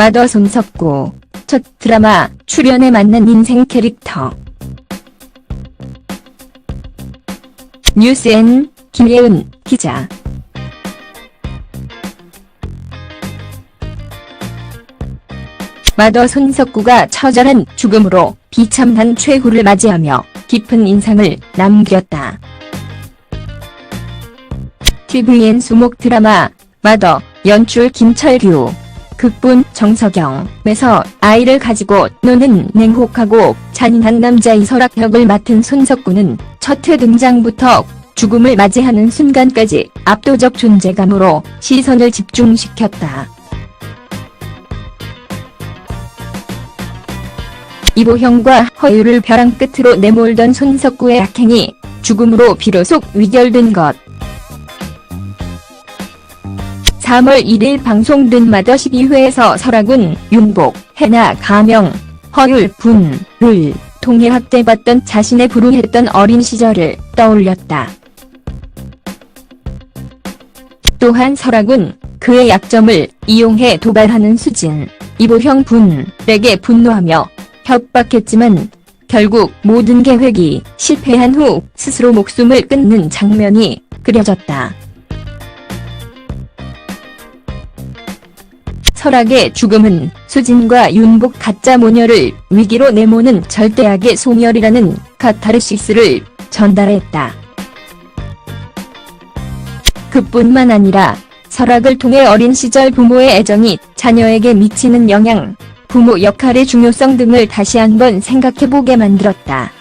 마더 손석구. 첫 드라마 출연에 맞는 인생 캐릭터. 뉴스엔 김예은 기자. 마더 손석구가 처절한 죽음으로 비참한 최후를 맞이하며 깊은 인상을 남겼다. TVN 수목 드라마 마더 연출 김철규 극본 정석영에서 아이를 가지고 노는 냉혹하고 잔인한 남자 이설학 역을 맡은 손석구는 첫 회 등장부터 죽음을 맞이하는 순간까지 압도적 존재감으로 시선을 집중시켰다. 이보형과 허유를 벼랑 끝으로 내몰던 손석구의 악행이 죽음으로 비로소 위결된 것. 3월 1일 방송된 마더 12회에서 설아군, 윤복, 해나, 가명, 허율, 분을 통해 학대받던 자신의 불우했던 어린 시절을 떠올렸다. 또한 설아군, 그의 약점을 이용해 도발하는 수진, 이보형 분에게 분노하며 협박했지만 결국 모든 계획이 실패한 후 스스로 목숨을 끊는 장면이 그려졌다. 설악의 죽음은 수진과 윤복 가짜 모녀를 위기로 내모는 절대악의 소멸이라는 카타르시스를 전달했다. 그뿐만 아니라 설악을 통해 어린 시절 부모의 애정이 자녀에게 미치는 영향, 부모 역할의 중요성 등을 다시 한번 생각해보게 만들었다.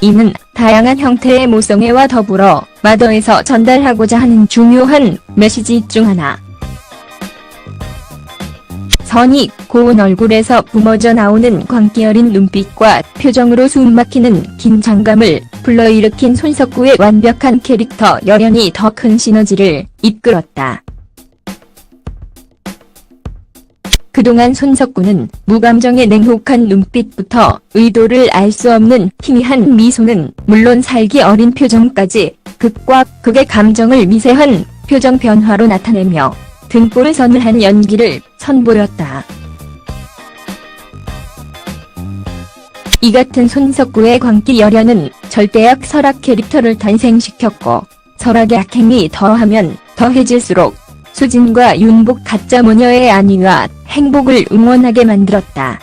이는 다양한 형태의 모성애와 더불어 마더에서 전달하고자 하는 중요한 메시지 중 하나. 선이 고운 얼굴에서 뿜어져 나오는 광기 어린 눈빛과 표정으로 숨막히는 긴장감을 불러일으킨 손석구의 완벽한 캐릭터 열연이 더 큰 시너지를 이끌었다. 그동안 손석구는 무감정의 냉혹한 눈빛부터 의도를 알 수 없는 희미한 미소는 물론 살기 어린 표정까지 극과 극의 감정을 미세한 표정 변화로 나타내며 등골을 서늘한 연기를 선보였다. 이 같은 손석구의 광기 열연은 절대악 설악 캐릭터를 탄생시켰고 설악의 악행이 더하면 더해질수록 수진과 윤복 가짜 모녀의 안위와 행복을 응원하게 만들었다.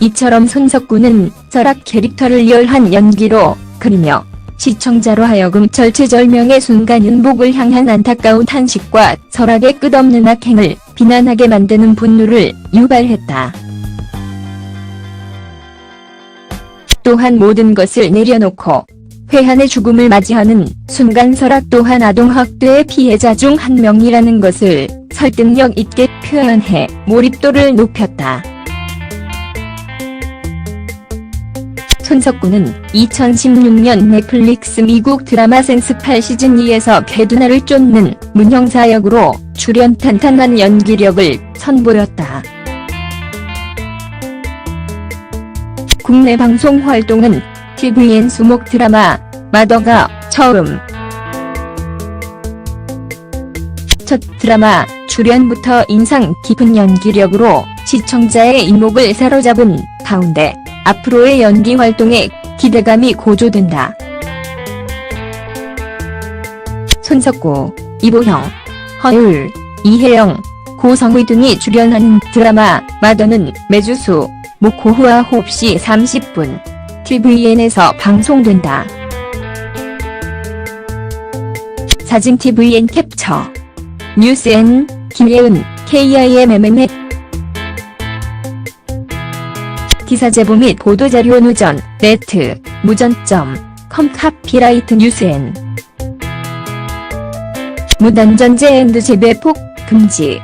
이처럼 손석구는 설악 캐릭터를 열한 연기로 그리며 시청자로 하여금 절체절명의 순간 윤복을 향한 안타까운 탄식과 설악의 끝없는 악행을 비난하게 만드는 분노를 유발했다. 또한 모든 것을 내려놓고 회한의 죽음을 맞이하는 순간 설악 또한 아동학대의 피해자 중 한 명이라는 것을 설득력 있게 표현해 몰입도를 높였다. 손석구는 2016년 넷플릭스 미국 드라마 센스 8 시즌 2에서 개두나를 쫓는 문형사 역으로 출연 탄탄한 연기력을 선보였다. 국내 방송 활동은 TVN 수목 드라마 마더가 처음 첫 드라마 출연부터 인상 깊은 연기력으로 시청자의 이목을 사로잡은 가운데 앞으로의 연기 활동에 기대감이 고조된다. 손석구, 이보형, 허율, 이혜영, 고성의 등이 출연하는 드라마 마더는 매주 수, 목 고후와 호흡시 30분 TVN에서 방송된다. 사진 TVN 캡처. 뉴스N 김예은 KIMMM 기사 제보 및 보도자료 누전 네트 무전점 컴 카피라이트 뉴스N 무단전제 앤드 재배폭 금지